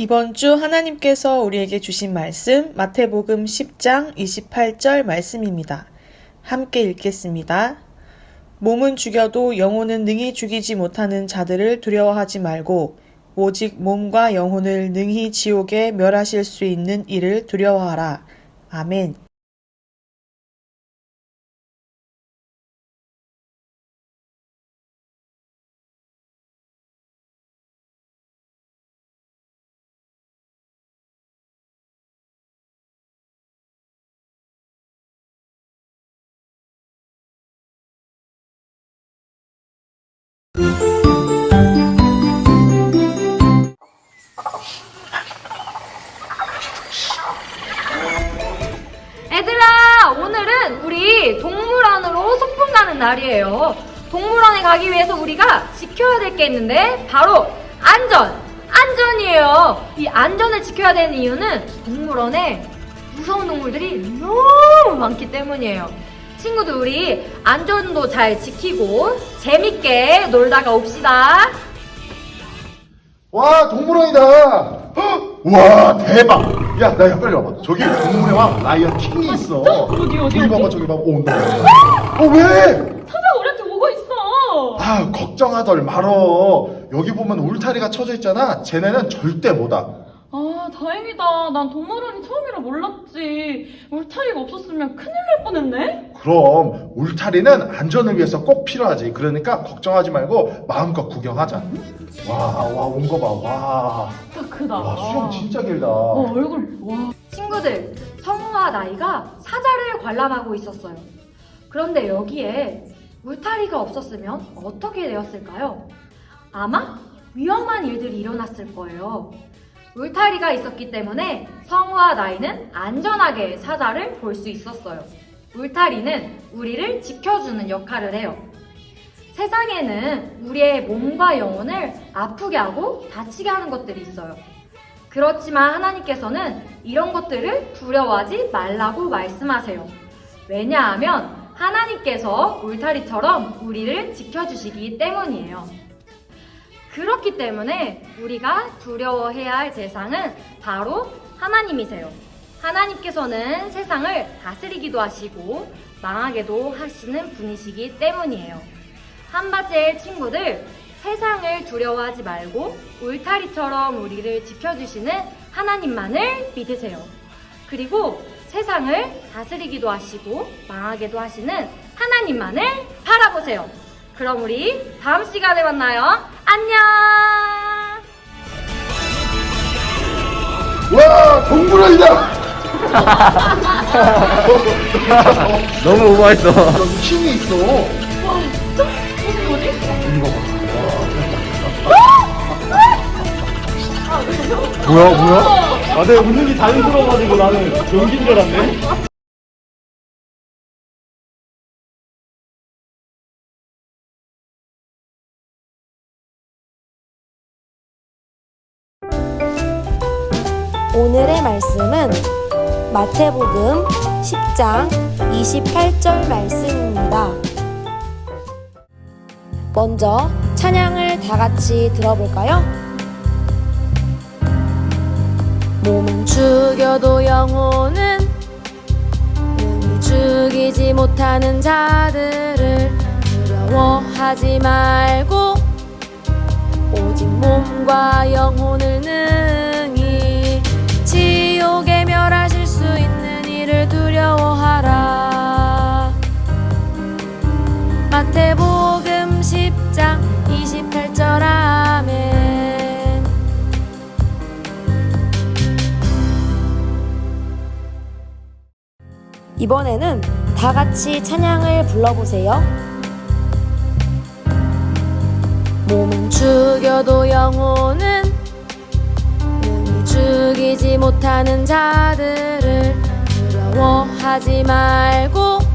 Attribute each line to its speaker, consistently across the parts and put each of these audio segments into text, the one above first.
Speaker 1: 이번 주 하나님께서 우리에게 주신 말씀 마태복음 10장 28절 말씀입니다. 함께 읽겠습니다. 몸은 죽여도 영혼은 능히 죽이지 못하는 자들을 두려워하지 말고 오직 몸과 영혼을 능히 지옥에 멸하실 수 있는 이를 두려워하라. 아멘.
Speaker 2: 애들아, 오늘은 우리 동물원으로 소풍 가는 날이에요. 동물원에 가기 위해서 우리가 지켜야 될 게 있는데 바로 안전. 안전이에요. 이 안전을 지켜야 되는 이유는 동물원에 무서운 동물들이 너무 많기 때문이에요. 친구들 우리 안전도 잘 지키고 재밌게 놀다가 옵시다.
Speaker 3: 와 동물원이다. 헉! 와 대박. 야 나야 빨리 와봐. 저기 동물의 왕 라이언 킹이 있어.
Speaker 4: 어디, 어디,
Speaker 3: 저기 봐봐? 저기 봐봐. 오 온다. 어 왜?
Speaker 4: 사자 우리한테 오고 있어.
Speaker 3: 아 걱정하덜 말어. 여기 보면 울타리가 쳐져 있잖아. 쟤네는 절대 못 와.
Speaker 4: 아 다행이다. 난 동물원이 처음이라 몰랐지. 울타리가 없었으면 큰일 날 뻔했네.
Speaker 3: 그럼 울타리는 안전을 위해서 꼭 필요하지. 그러니까 걱정하지 말고 마음껏 구경하자. 와 와 온 거 봐. 와.
Speaker 4: 진짜 크다.
Speaker 3: 와 수영 진짜 길다.
Speaker 4: 어 얼굴 와.
Speaker 2: 친구들, 성우와 나이가 사자를 관람하고 있었어요. 그런데 여기에 울타리가 없었으면 어떻게 되었을까요? 아마 위험한 일들이 일어났을 거예요. 울타리가 있었기 때문에 성우와 나이는 안전하게 사자를 볼 수 있었어요. 울타리는 우리를 지켜주는 역할을 해요. 세상에는 우리의 몸과 영혼을 아프게 하고 다치게 하는 것들이 있어요. 그렇지만 하나님께서는 이런 것들을 두려워하지 말라고 말씀하세요. 왜냐하면 하나님께서 울타리처럼 우리를 지켜주시기 때문이에요. 그렇기 때문에 우리가 두려워해야 할 대상은 바로 하나님이세요. 하나님께서는 세상을 다스리기도 하시고 망하게도 하시는 분이시기 때문이에요. 한바제의 친구들, 세상을 두려워하지 말고 울타리처럼 우리를 지켜주시는 하나님만을 믿으세요. 그리고 세상을 다스리기도 하시고 망하게도 하시는 하나님만을 바라보세요. 그럼 우리 다음 시간에 만나요. 안녕!
Speaker 3: 와 동물원이다.
Speaker 5: 너무 오버했어.
Speaker 3: 킹이 있어.
Speaker 4: 와 진짜? 어디 어디?
Speaker 3: 이거 봐.
Speaker 5: 뭐야, 뭐야? 아, 내 웃음이 자연스러워가지고 나는 연기인 줄 알았네.
Speaker 6: 마태복음 10장 28절 말씀입니다. 먼저 찬양을 다 같이 들어볼까요? 몸은 죽여도 영혼은 능히 죽이지 못하는 자들을 두려워하지 말고 오직 몸과 영혼을 능히 지옥에 멸하 마태복음 10장 28절 아멘 이번에는 다 같이 찬양을 불러보세요. 몸은 죽여도 영혼은 능히 죽이지 못하는 자들을 두려워하지 말고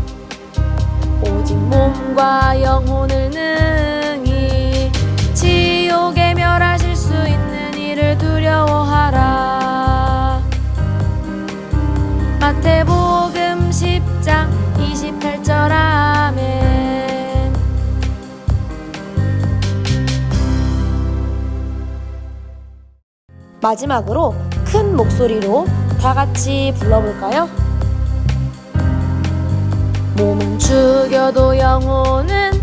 Speaker 6: 몸과 영혼을 능히 지옥에 멸하실 수 있는 이를 두려워하라 마태복음 10장 28절 아멘 마지막으로 큰 목소리로 다 같이 불러볼까요? 죽여도 영혼은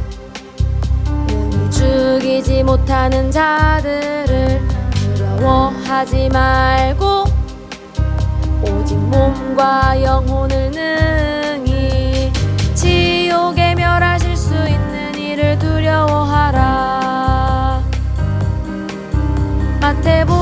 Speaker 6: 능히 죽이지 못하는 자들을 두려워하지 말고 오직 몸과 영혼을 능히 지옥에 멸하실 수 있는 이를 두려워하라. 마태복